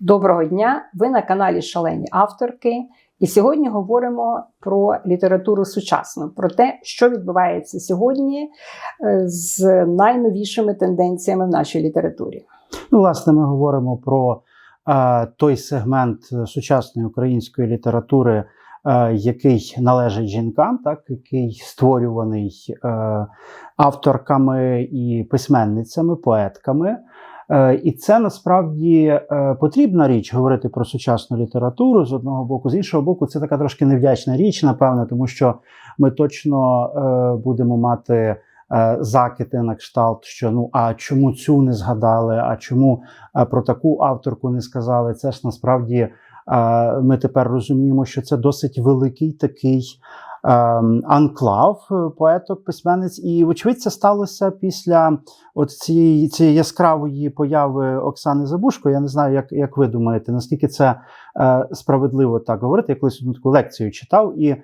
Доброго дня! Ви на каналі Шалені авторки. І сьогодні говоримо про літературу сучасну, про те, що відбувається сьогодні е, з найновішими тенденціями в нашій літературі. Ну, власне, ми говоримо про е, той сегмент сучасної української літератури, е, який належить жінкам, так, який створюваний е, авторками і письменницями, поетками. Е, І це насправді е, потрібна річ говорити про сучасну літературу з одного боку, з іншого боку, це така трошки невдячна річ, напевне, тому що ми точно е, будемо мати закити на кшталт, що ну а чому цю не згадали, а чому про таку авторку не сказали. Це ж насправді ми тепер розуміємо, що це досить великий такий. Ем, Анклав е, поеток, письменниць, і вочевидь це сталося після от цієї, цієї яскравої появи Оксани Забушко. Я не знаю, як, як ви думаєте, наскільки це е, справедливо так говорити. Я колись таку лекцію читав, і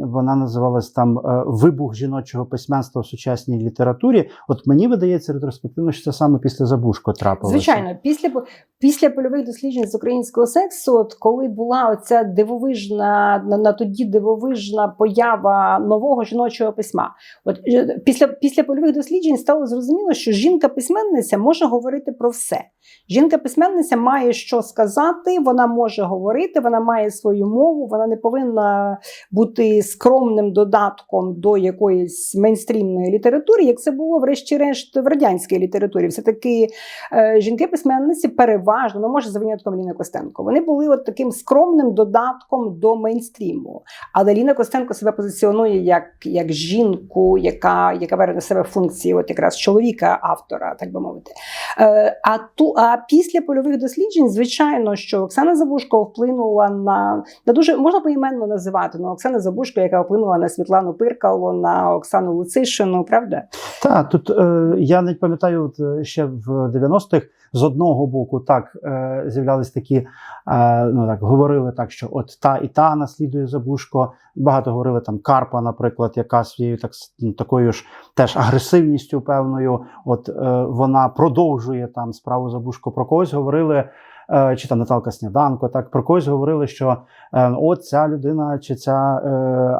вона називалась там е, Вибух жіночого письменства в сучасній літературі. От мені видається ретроспективно, що це саме після Забушко трапилося. Звичайно, після після польових досліджень з українського сексу, от коли була оця дивовижна на, на тоді дивовижна поява нового жіночого письма, от е, після після польових досліджень стало зрозуміло, що жінка-письменниця може говорити про все. Жінка-письменниця має що сказати, вона може говорити, вона має свою мову, вона не повинна бути скромним додатком до якоїсь мейнстрімної літератури, як це було врешті-решт в радянській літературі. Все таки е, жінки-письменниці переважно, ну може за винятком Ліни Костенко, вони були от таким скромним додатком до мейнстріму. Але Ліна Костенко себе позиціонує як, як жінку, яка, яка бере на себе функції от якраз чоловіка автора, так би мовити. Е, а ту а після польових досліджень, звичайно, що Оксана Забушко вплинула на, на дуже можна поіменно називати ну, Оксана Забушко, яка вплинула на Світлану Пиркало, на Оксану Луцишину, правда? Так, тут е, я не пам'ятаю, от, е, ще в 90-х з одного боку так е, з'являлись такі, е, ну так говорили так, що от та і та наслідує Забушко. Багато говорили там Карпа, наприклад, яка своєю так ну, такою ж теж агресивністю певною. От е, вона продовжує там справу Забушко. Про когось говорили. Е, Чи там Наталка Сніданко, так про когось говорили, що е, от ця людина чи ця е,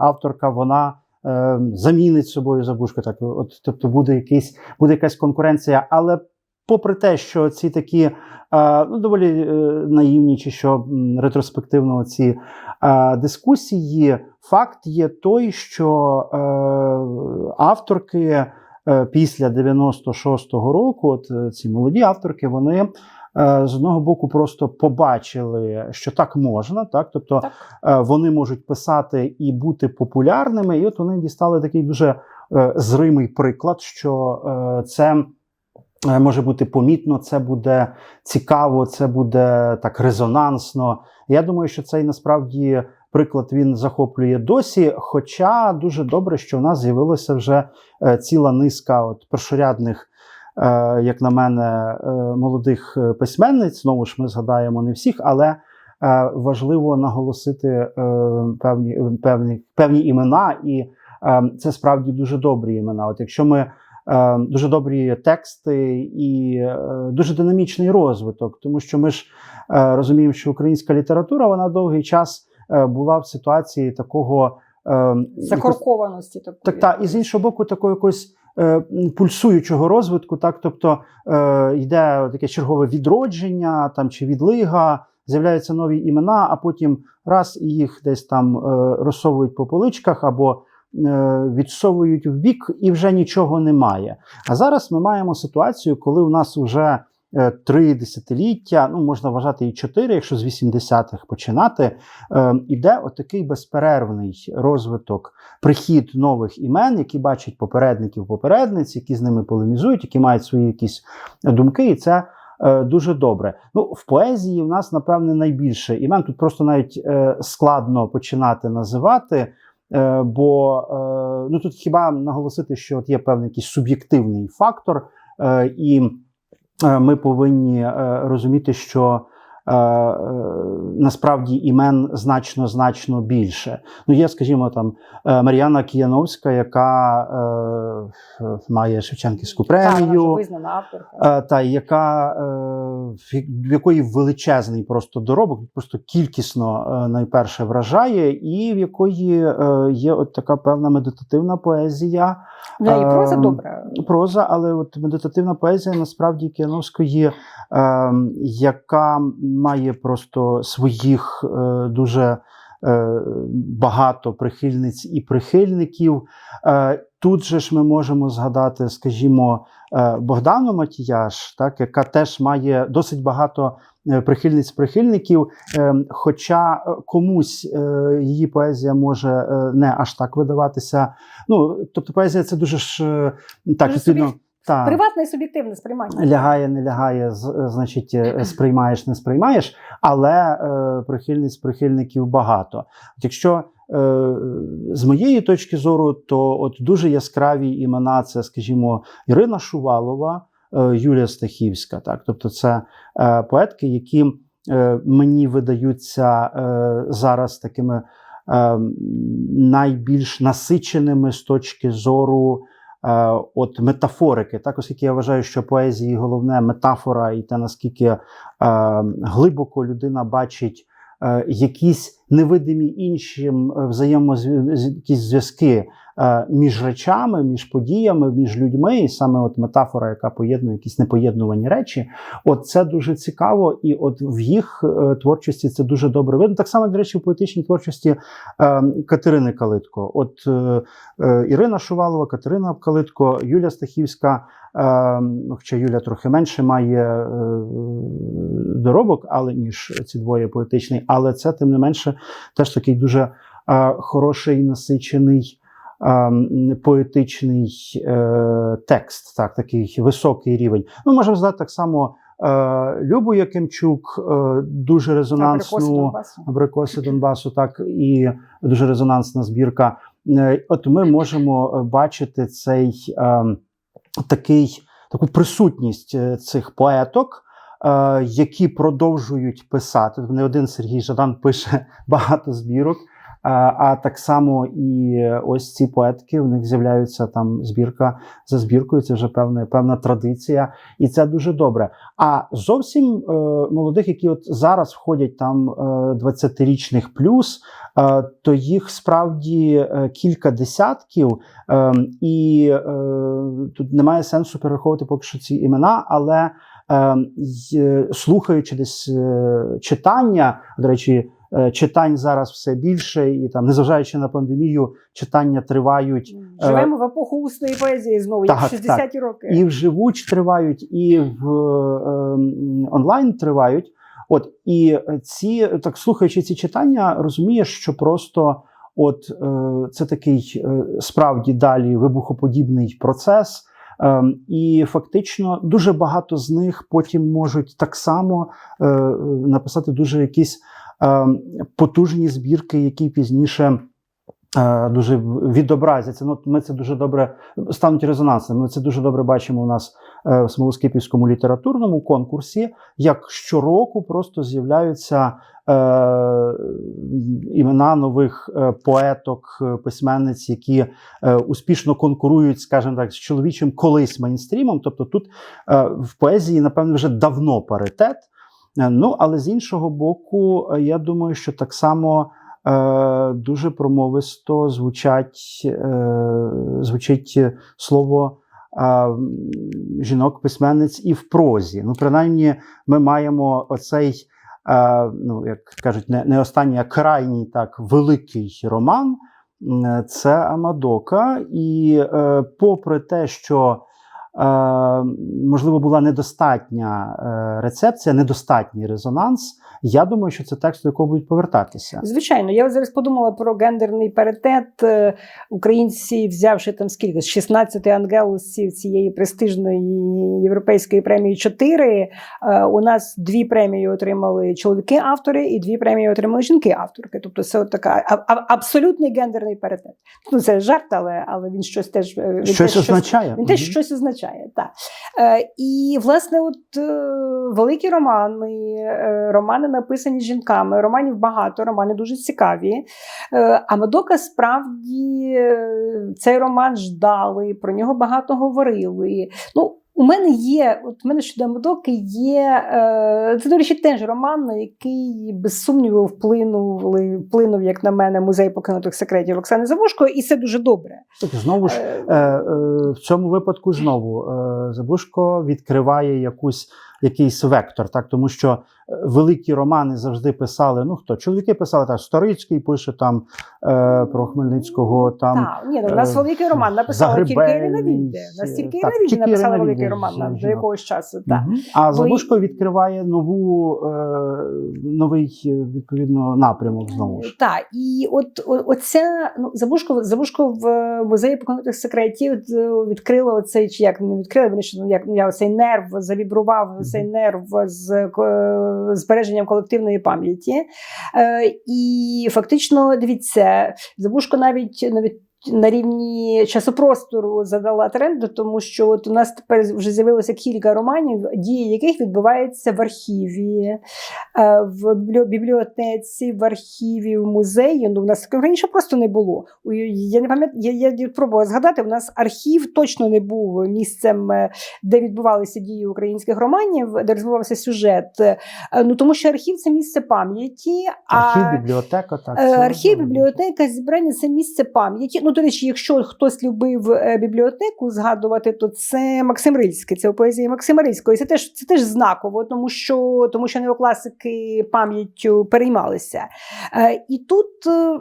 авторка, вона замінить собою Забушко. Так, от, тобто буде якийсь, буде якась конкуренція. Але попри те, що ці такі ну, доволі наївні, чи що ретроспективно ці дискусії, факт є той, що авторки після 96-го року, от ці молоді авторки, вони. Е, З одного боку, просто побачили, що так можна, так тобто Так. е, вони можуть писати і бути популярними, і от вони дістали такий дуже е, зримий приклад, що це може бути помітно, це буде цікаво, це буде так резонансно. Я думаю, що цей насправді приклад він захоплює досі. Хоча дуже добре, що в нас з'явилася вже ціла низка от першорядних. Е, Як на мене, е, молодих е, письменниць, знову ж ми згадаємо не всіх, але важливо наголосити певні, певні, певні імена, і це справді дуже добрі імена. От якщо ми дуже добрі тексти і дуже динамічний розвиток, тому що ми ж розуміємо, що українська література вона довгий час була в ситуації такого Закоркованості такої. так, та, і з іншого боку, е, м, пульсуючого розвитку, так, тобто е, йде таке чергове відродження там, чи відлига, з'являються нові імена, а потім раз і їх десь там е, розсовують по поличках або е, відсовують в бік, і вже нічого немає. А зараз ми маємо ситуацію, коли у нас вже е, три десятиліття, ну можна вважати і чотири, якщо з 80-х починати, е, іде отакий безперервний розвиток, прихід нових імен, які бачать попередників, попередниць, які з ними полемізують, які мають свої якісь думки, і це. е, Дуже добре. Ну, в поезії в нас, напевне, найбільше імен. Тут просто навіть е, складно починати називати, е, бо е, ну, тут хіба наголосити, що от є певний якийсь суб'єктивний фактор, е, і е, ми повинні е, розуміти, що е, е, насправді імен значно значно більше. Ну, є, скажімо, там е, Мар'яна Кияновська, яка е, е, має Шевченківську Та, премію. Е, Та яка е, в якої величезний просто доробок, просто кількісно е, найперше вражає, і в якої е, є от така певна медитативна поезія, неї проза ем, добра. проза, але от медитативна поезія насправді Кіановської, е, яка має просто своїх е, дуже е, багато прихильниць і прихильників. Е, тут же ж ми можемо згадати, скажімо, Богдану Матіяш, так, яка теж має досить багато прихильниць-прихильників, хоча комусь її поезія може не аж так видаватися. Ну, тобто поезія це дуже ж так, відповідно, та, Приватне і суб'єктивне сприймання. лягає, не лягає, е, значить, е, сприймаєш, не сприймаєш, але е, прихильниць прихильників багато. От Якщо е, з моєї точки зору, то от дуже яскраві імена це, скажімо, Ірина Шувалова, е, Юлія Стахівська. Так? Тобто це е, поетки, які е, мені видаються е, зараз такими е, найбільш насиченими з точки зору. Е, От метафорики, так оскільки я вважаю, що поезії головне метафора, і те наскільки е, глибоко людина бачить якісь невидимі іншим е, взаємозв'язки зв'язки е, між речами, між подіями, між людьми, і саме от метафора, яка поєднує якісь непоєднувані речі, от це дуже цікаво, і от в їх е, творчості це дуже добре видно. Так само, до речі, в поетичній творчості е, Катерини Калитко. От е, е, Ірина Шувалова, Катерина Калитко, Юлія Стахівська. Е, ну, хоча Юля трохи менше має е, доробок, але ніж ці двоє поетичний, але це тим не менше теж такий дуже е, хороший насичений. е, Поетичний е, текст, так, такий високий рівень. Ми можемо згадати так само е, Любу Якимчук, е, дуже резонансну абрикоси Донбасу, так і дуже резонансна збірка. Е, От ми можемо е, бачити цей е, такий, таку присутність е, цих поеток, е, які продовжують писати. Не один Сергій Жадан пише багато збірок. А, так само і ось ці поетки, в них з'являються там збірка за збіркою. Це вже певна, певна традиція, і це дуже добре. А зовсім е, молодих, які от зараз входять там е, 20-річних плюс, е, то їх справді е, кілька десятків, е, і е, тут немає сенсу перераховувати поки що ці імена, але е, е, слухаючи десь е, читання, до речі. Е, Читань зараз все більше, і там, незважаючи на пандемію, читання тривають Живемо в епоху усної поезії знову, як так, в 60-ті роки. і вживу тривають, і в е, онлайн тривають. От і ці, так слухаючи ці читання, розумієш, що просто от е, це такий е, справді далі вибухоподібний процес. Е, і фактично дуже багато з них потім можуть так само е, написати дуже якісь е, потужні збірки, які пізніше. е, Дуже відобразяться. Ну, ми це дуже добре стануть резонансними. Ми це дуже добре бачимо у нас е, в Смолоскипівському літературному конкурсі, як щороку просто з'являються е, імена нових е, поеток, е, письменниць, які е, успішно конкурують, скажімо так, з чоловічим колись мейнстрімом. Тобто тут е, в поезії, напевно, вже давно паритет. Е, Ну, але з іншого боку, е, я думаю, що так само е, дуже промовисто звучать, е, звучить слово е, жінок-письменниць і в прозі. Ну, принаймні, ми маємо оцей, е, ну, як кажуть, не, не останній, а крайній так великий роман. Це Амадока. І е, попри те, що е, можливо, була недостатня е, рецепція, недостатній резонанс. Я думаю, що це текст, до якого будуть повертатися. Звичайно, я зараз подумала про гендерний паритет. Е, Українці, взявши там скільки з 16 ангелусів цієї престижної європейської премії 4, е, у нас дві премії отримали чоловіки-автори і дві премії отримали жінки-авторки. Тобто це от така абсолютний гендерний паритет. Ну це жарт, але, але він щось теж е, він Щось теж означає. Він теж Мгм. щось означає. Так. І, власне, от великі романи, романи написані жінками, романів багато, романи дуже цікаві. Е, а Мадока справді е, цей роман ждали, про нього багато говорили. Ну, у мене є, от у мене щодо Мадоки є. Е, це, до речі, теж роман, на який без сумніву вплинув, вплинув, як на мене, музей покинутих секретів Оксани Завушко, і це дуже добре. Так, знову ж в цьому випадку знову Забушко відкриває якусь якийсь вектор, так тому що великі романи завжди писали. Ну хто чоловіки писали так, Старицький пише там е, про Хмельницького. Там Так, ні, ну, у нас е, великий роман написала тільки Ірина Вільде. У нас тільки Ірина Вільде написала великий роман до якогось часу. Так. А Бо Забушко відкриває нову е, новий е, відповідно напрямок знову ж. Так, і от оця ну Забушко, Забушко в музеї покинутих секретів відкрила оцей чи як не відкрила, вони що ну, як ну, я оцей нерв завібрував цей нерв з збереженням колективної пам'яті. Е, і фактично, дивіться, Забушко навіть навіть. На рівні часопростору задала тренд, тому що от у нас тепер вже з'явилося кілька романів, дії яких відбуваються в архіві, е, в бібліотеці, в архіві, в музеї. Ну, у нас раніше просто не було. Я не пам'ятаю, я, я пробувала згадати. У нас архів точно не був місцем, е, де відбувалися дії українських романів, де розвивався сюжет. Е, Ну тому що архів це місце пам'яті. а Архів, бібліотека, так. Архів, бібліотека, зібрання це місце пам'яті. Ну, до речі, якщо хтось любив е, бібліотеку згадувати, то це Максим Рильський, це у поезії Максима Рильського. І це теж, це теж знаково, тому що, тому що неокласики пам'яттю переймалися. Е, І тут е,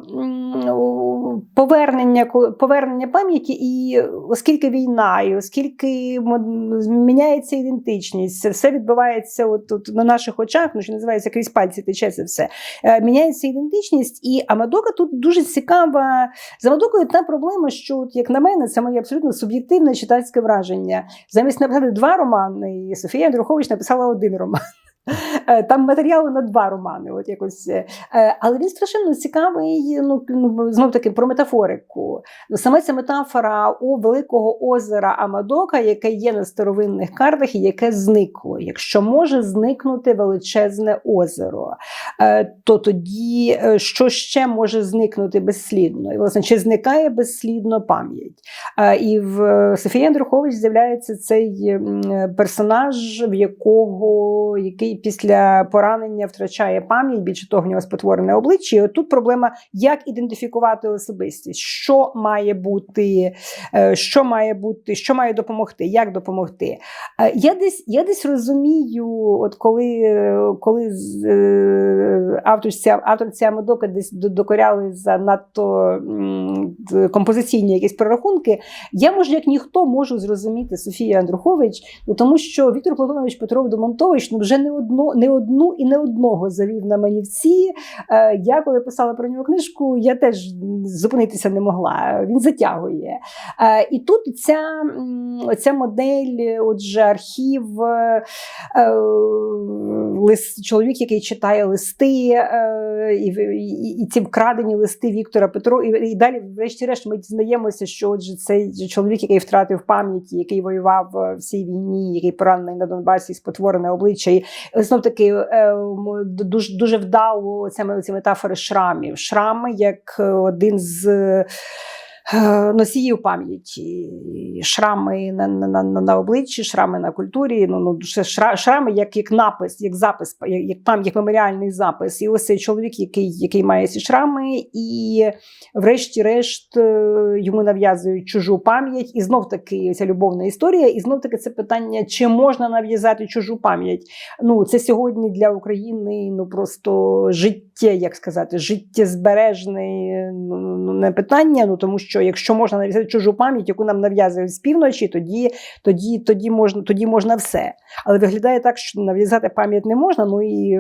повернення, повернення пам'яті, і оскільки війна, і оскільки зміняється ідентичність, все відбувається от, от на наших очах, ну що називається крізь пальці тече це все міняється ідентичність, і Амадока тут дуже цікава. З Амадокою та проблема, що, як на мене, це моє абсолютно суб'єктивне читацьке враження. Замість написати два романи, Софія Андрухович написала один роман. Е, Там матеріалу на два романи, от якось. е, Але він страшенно цікавий, ну, ну знов таки про метафорику. Саме ця метафора у великого озера Амадока, яке є на старовинних картах і яке зникло. Якщо може зникнути величезне озеро, е, то тоді що ще може зникнути безслідно? І власне чи зникає безслідно пам'ять? І в Софії Андрухович з'являється цей персонаж, в якого який після поранення втрачає пам'ять, більше того, в нього спотворене обличчя. І от тут проблема, як ідентифікувати особистість, що має бути, е, що має бути, що має допомогти, як допомогти. Е, Я десь, я десь розумію, от коли, коли е, авторці, авторці десь докоряли за надто композиційні якісь прорахунки, я може як ніхто можу зрозуміти Софію Андрухович, ну тому що Віктор Платонович Петров Домонтович ну вже не одну, не одну і не одного завів на манівці. Е, я коли писала про нього книжку, я теж зупинитися не могла. Він затягує. Е, і тут ця, ця модель, отже, архів, е, лист, чоловік, який читає листи, і, і, і ці вкрадені листи Віктора Петро, і, і далі, врешті-решт, ми дізнаємося, що отже, цей чоловік, який втратив пам'ять, який воював в цій війні, який поранений на Донбасі, спотворене обличчя. І знов таки е, дуже, дуже вдало ця, ці метафори шрамів. Шрами як е, один з. Е, Носіїв пам'яті, шрами на, на, на, на обличчі, шрами на культурі. Ну, ну шрами як, як напис, як запис, як, пам, як меморіальний запис. І ось цей чоловік, який, який має ці шрами, і врешті-решт е, йому нав'язують чужу пам'ять, і знов таки ця любовна історія, і знов таки це питання, чи можна нав'язати чужу пам'ять. Ну це сьогодні для України ну просто життя, як сказати, життєзбережне ну, ну, не питання. Ну тому що якщо можна нав'язати чужу пам'ять, яку нам нав'язують з півночі, тоді, тоді, тоді можна, тоді можна все. Але виглядає так, що нав'язати пам'ять не можна. Ну і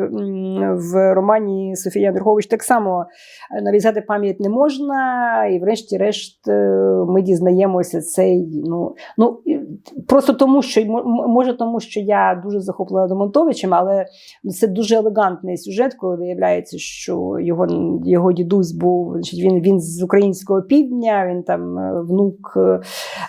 в романі Софія Андрухович так само е, нав'язати пам'ять не можна, і врешті-решт е, ми дізнаємося цей. Ну, ну просто тому, що може, тому що я дуже захоплена Домонтовичем, але це дуже елегантний сюжет, коли виявляється, що його, його дідусь був значить, він, він з українського півдня. Він там е, внук е,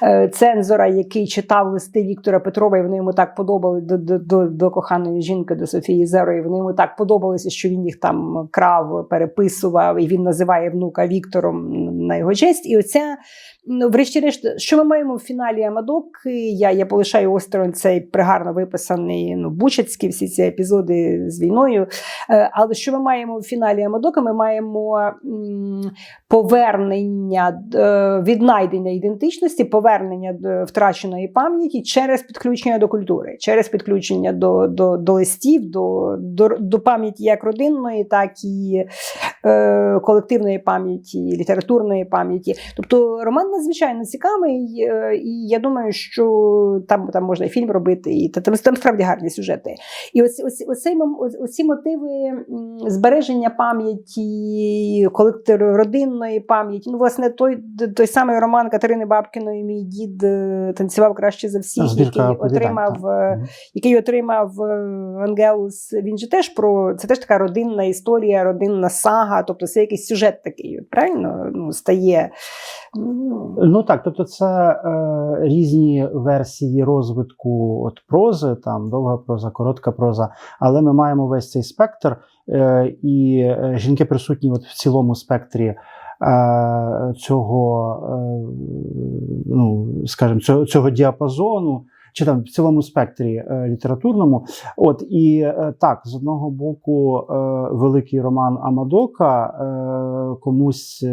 е, цензора, який читав листи Віктора Петрова, і вони йому так подобали до, до, до, до коханої жінки, до Софії Зерої. Вони йому так подобалися, що він їх там крав, переписував, і він називає внука Віктором на його честь. І оця, врешті-решт, що ми маємо в фіналі Амадок? Я, я полишаю осторонь цей пригарно виписаний ну, Бучацький, всі ці епізоди з війною. Е, Але що ми маємо в фіналі Амадока? Ми маємо повернення е, віднайдення ідентичності, повернення до втраченої пам'яті через підключення до культури, через підключення до, до, до листів, до, до, до пам'яті як родинної, так і е, колективної пам'яті, літературної пам'яті. Тобто роман надзвичайно цікавий, е, і я думаю, що там, там можна і фільм робити, і та- там, там справді гарні сюжети. І оцей, мом- оці, оці мотиви збереження пам'яті, колектив родинної пам'яті. Ну, власне, той, той самий роман Катерини Бабкіної Мій дід е, танцював краще за всіх, Збірка який отримав. так. е, який отримав е, Ангелус, він же теж про це теж така родинна історія, родинна сага, тобто це якийсь сюжет такий, правильно? Ну, стає. Ну, так, тобто це е, різні версії розвитку от прози, там довга проза, коротка проза, але ми маємо весь цей спектр, е, і е, жінки присутні от в цілому спектрі е, цього, е, ну, скажімо, цього, цього діапазону. Чи там в цілому спектрі літературному, от і так, з одного боку, великий роман Амадока комусь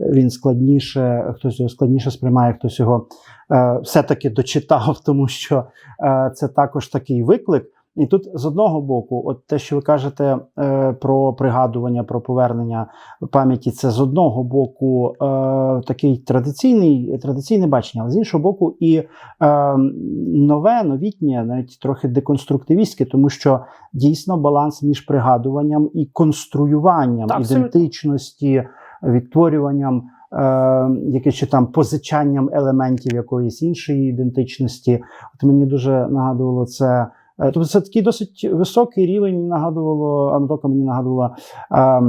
він складніше, хтось його складніше сприймає, хтось його е, все-таки дочитав, тому що е, це також такий виклик. І тут з одного боку, от те, що ви кажете е, про пригадування, про повернення пам'яті, це з одного боку е, такий традиційний, традиційне бачення, але з іншого боку, і е, нове, новітнє, навіть трохи деконструктивістське, тому що дійсно баланс між пригадуванням і конструюванням Так, ідентичності, відтворюванням. Е, якесь чи там позичанням елементів якоїсь іншої ідентичності. От мені дуже нагадувало це. е, Тобто це такий досить високий рівень. Нагадувало Амдока мені нагадувала е,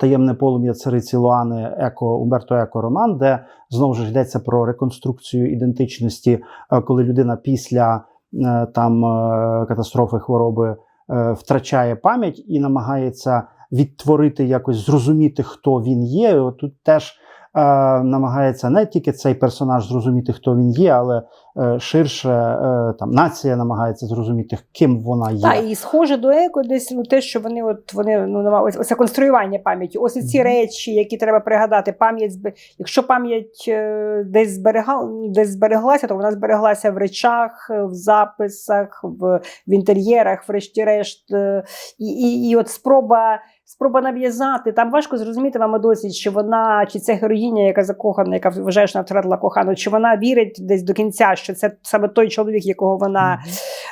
таємне полум'я цариці Луани Еко Умберто Еко роман, де знову ж йдеться про реконструкцію ідентичності, коли людина після там катастрофи хвороби втрачає пам'ять і намагається відтворити якось зрозуміти, хто він є. Тут теж е, намагається не тільки цей персонаж зрозуміти, хто він є, але ширше е, там нація намагається зрозуміти, ким вона є. Та, і схоже до еко, десь ну, те, що вони от вони ну ось оце конструювання пам'яті. Ось ці Мгм. речі, які треба пригадати. Пам'ять якщо пам'ять е, десь зберегла десь збереглася, то вона збереглася в речах, е, в записах, в, в інтер'єрах, врешті-решт. Е, І, і, і от спроба. Спроба нав'язати там важко зрозуміти вам досі, чи вона, чи це героїня, яка закохана, яка вважає, що вона втратила кохану, чи вона вірить десь до кінця, що це саме той чоловік, якого вона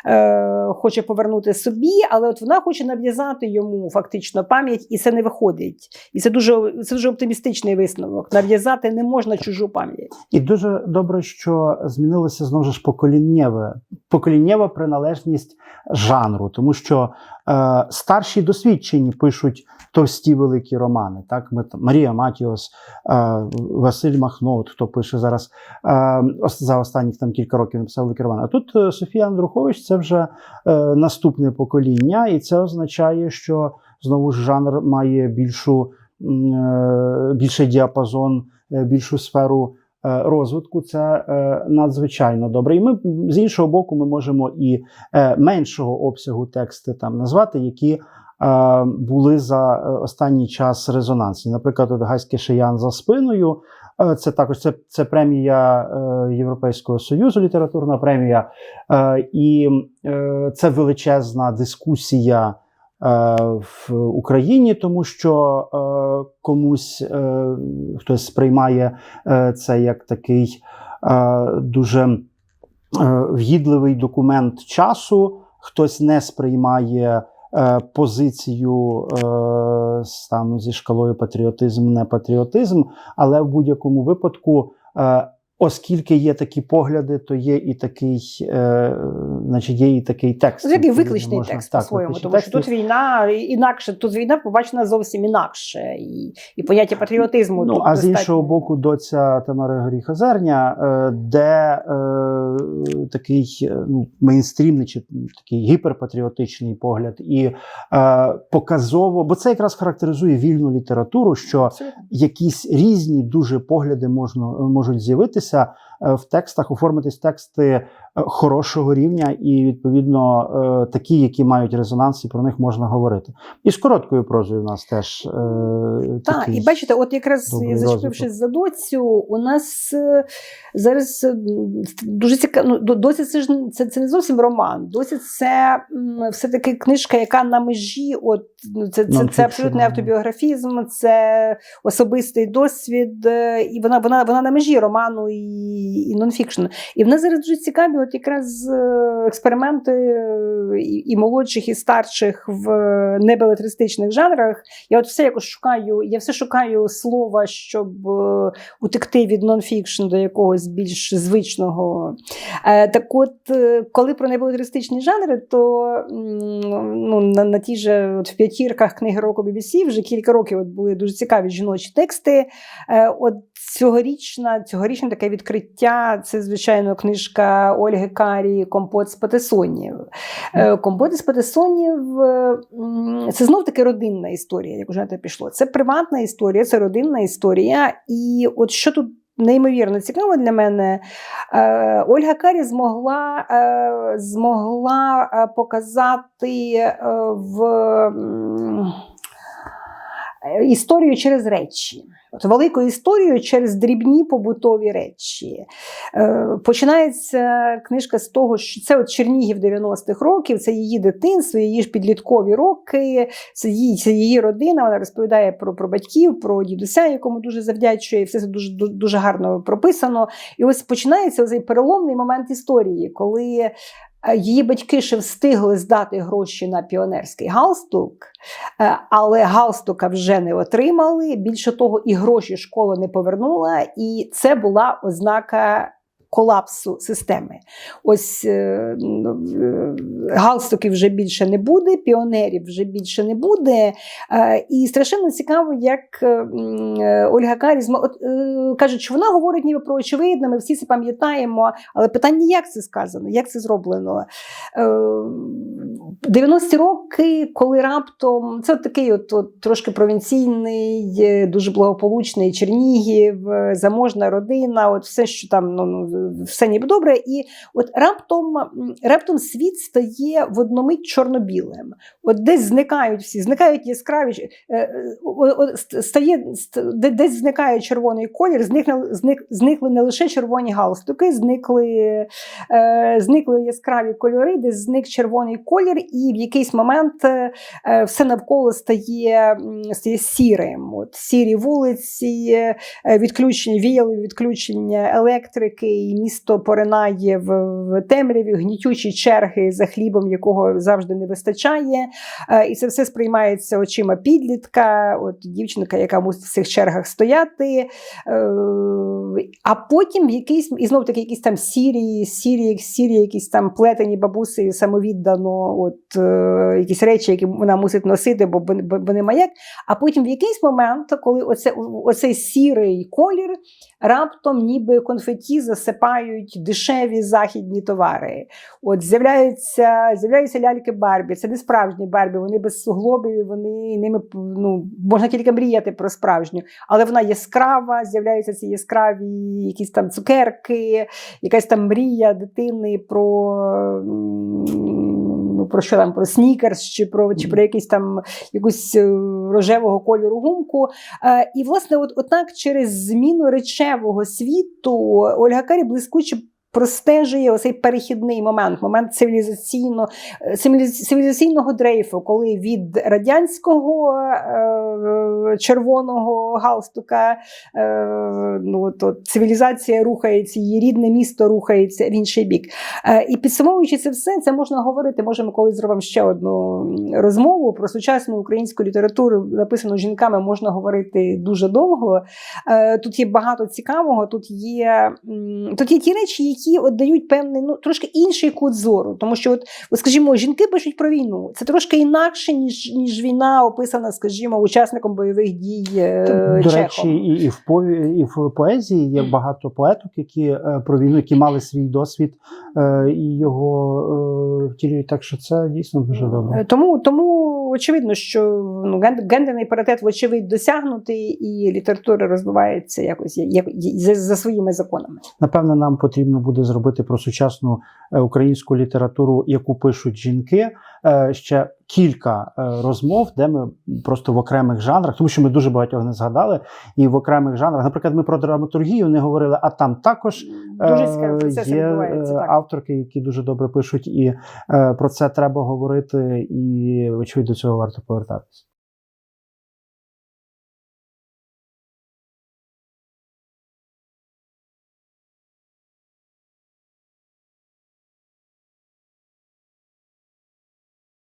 е, хоче повернути собі, але от вона хоче нав'язати йому фактично пам'ять, і це не виходить. І це дуже це дуже оптимістичний висновок. Нав'язати не можна чужу пам'ять. І дуже добре, що змінилося знову ж поколіннєве, поколіннєва приналежність жанру, тому що старші досвідчені пишуть товсті великі романи. Так, Марія Матіос, е, Василь Махно, хто пише зараз е, за останні там кілька років написав великі романи. А тут е, Софія Андрухович це вже е, наступне покоління, і це означає, що знову ж жанр має більшу, е, більший діапазон, е, більшу сферу е, розвитку. Це е, надзвичайно добре. І ми з іншого боку, ми можемо і е, меншого обсягу тексти там назвати, які. е, Були за е, останній час резонансні. Наприклад, от Гайський шиян за спиною. е, Це також це, це премія е, Європейського Союзу, літературна премія. Е, І е, це величезна дискусія е, в Україні, тому що е, комусь е, хтось сприймає е, це як такий е, дуже е, в'їдливий документ часу, хтось не сприймає. е, Позицію е, там зі шкалою патріотизм, не патріотизм, але в будь-якому випадку е, Оскільки є такі погляди, то є і такий, е, значить, є і такий текст. Відповідно, виключний можна- текст по-своєму, тому що тут війна інакше, тут війна побачена зовсім інакше, і, і поняття патріотизму. Ну, тут а з іншого боку, доця Тамари Горіха Зерня, е, де е, такий е, ну, мейнстрімний чи такий гіперпатріотичний погляд, і е, показово, бо це якраз характеризує вільну літературу, що Абсолютно. якісь різні дуже погляди можна, можуть з'явитися е, в текстах, оформитись тексти е, хорошого рівня, і відповідно е, такі, які мають резонанс, і про них можна говорити. І з короткою прозою у нас теж е, Так, і бачите, от якраз зачепившись за доцю, у нас е, зараз е, дуже цікаво. Ну, до- доця це ж це, це не зовсім роман. Доця це все-таки книжка, яка на межі. От ну, це, це, це абсолютний автобіографізм, це особистий досвід, е, і вона, вона, вона на межі роману і, і нонфікшн. І в нас зараз дуже цікаві, от якраз е, експерименти е, і, молодших, і старших в небелетристичних жанрах. Я от все якось шукаю, я все шукаю слова, щоб е, утекти від нонфікшн до якогось більш звичного. Е, так от, е, коли про небелетристичні жанри, то ну, на, на ті же от в п'ятірках книги року BBC вже кілька років от були дуже цікаві жіночі тексти. Е, от цьогорічна, цьогорічне таке відкриття це, звичайно, книжка Ольги Карі Компот з патисонів. Е, Компот з патисонів е, це знов таки родинна історія, як уже на те пішло. Це приватна історія, це родинна історія. І от що тут. Неймовірно цікаво для мене. Е, Ольга Карі змогла, змогла показати в історію через речі. От велику історію через дрібні побутові речі. Е, починається книжка з того, що це от Чернігів 90-х років, це її дитинство, її ж підліткові роки, це її, це її родина. Вона розповідає про, про батьків, про дідуся, якому дуже завдячує, все це дуже, дуже, гарно прописано. І ось починається цей переломний момент історії, коли її батьки ще встигли здати гроші на піонерський галстук, е, але галстука вже не отримали. Більше того, і гроші школа не повернула, і це була ознака. Колапсу системи. Ось е, е, галстуків вже більше не буде, піонерів вже більше не буде. Е, і страшенно цікаво, як Ольга Карі от, е, кажуть, що вона говорить ніби про очевидне, ми всі це пам'ятаємо, але питання, як це сказано, як це зроблено. Е, 90-ті роки, коли раптом це такий от, от трошки провінційний, дуже благополучний Чернігів, заможна родина, от все, що там ну, ну, все ніби добре. І от раптом, раптом світ стає в одномить чорно-білим. От десь зникають всі, зникають яскраві. е, е, стає, десь зникає червоний колір, зникли, зник, зникли не лише червоні галстуки, зникли, е, зникли яскраві кольори, десь зник червоний колір, і в якийсь момент все навколо стає, стає сірим. От, сірі вулиці, відключення, віяли відключення електрики, місто поринає в, темряві, гнітючі черги за хлібом, якого завжди не вистачає. Е, І це все сприймається очима підлітка, от дівчинка, яка мусить в цих чергах стояти. Е, А потім якийсь і знов таки якісь там сірі, сірі, сірі, якісь там плетені бабусею самовіддано, от е, якісь речі, які вона мусить носити, бо, бо, бо нема як. А потім в якийсь момент, коли оце, оцей сірий колір раптом ніби конфеті засипають дешеві західні товари. От з'являються, з'являються ляльки Барбі. Це не справжні Барбі, вони без суглобів, вони ними ну, можна тільки мріяти про справжню, але вона яскрава, з'являються ці яскраві якісь там цукерки, якась там мрія дитини про. Про що там, про снікерс, чи про, чи про якийсь там якусь е, рожевого кольору гумку. Е, і, власне, от, однак, через зміну речевого світу Ольга Карі блискуче простежує оцей перехідний момент, момент цивілізаційно, е, цивілізаційного дрейфу, коли від радянського е, червоного галстука е, ну, то цивілізація рухається, її рідне місто рухається в інший бік. Е, і підсумовуючи це все, це можна говорити. Може, ми колись зробимо ще одну розмову про сучасну українську літературу, написану жінками, можна говорити дуже довго. Е, Тут є багато цікавого. Тут є, тут є ті речі, які от дають певний ну трошки інший кут зору. Тому що, от, от скажімо, жінки пишуть про війну. Це трошки інакше, ніж, ніж війна описана, скажімо, учасником бойових дій е, До речі, і, і в пові, і в поезії є багато поеток, які е, про війну, які мали свій досвід е, і його е, втілюють. Так що це дійсно дуже добре. Тому, тому очевидно, що ну, ген- гендерний паритет, вочевидь, досягнутий, і література розвивається якось як, за, за своїми законами. Напевне, нам потрібно буде зробити про сучасну е, українську літературу, яку пишуть жінки. е, Ще кілька е, розмов, де ми просто в окремих жанрах, тому що ми дуже багатьох не згадали, і в окремих жанрах, наприклад, ми про драматургію не говорили, а там також Дуже Е, Є е, авторки, які дуже добре пишуть, і про це треба говорити, і очевидно до цього варто повертатися.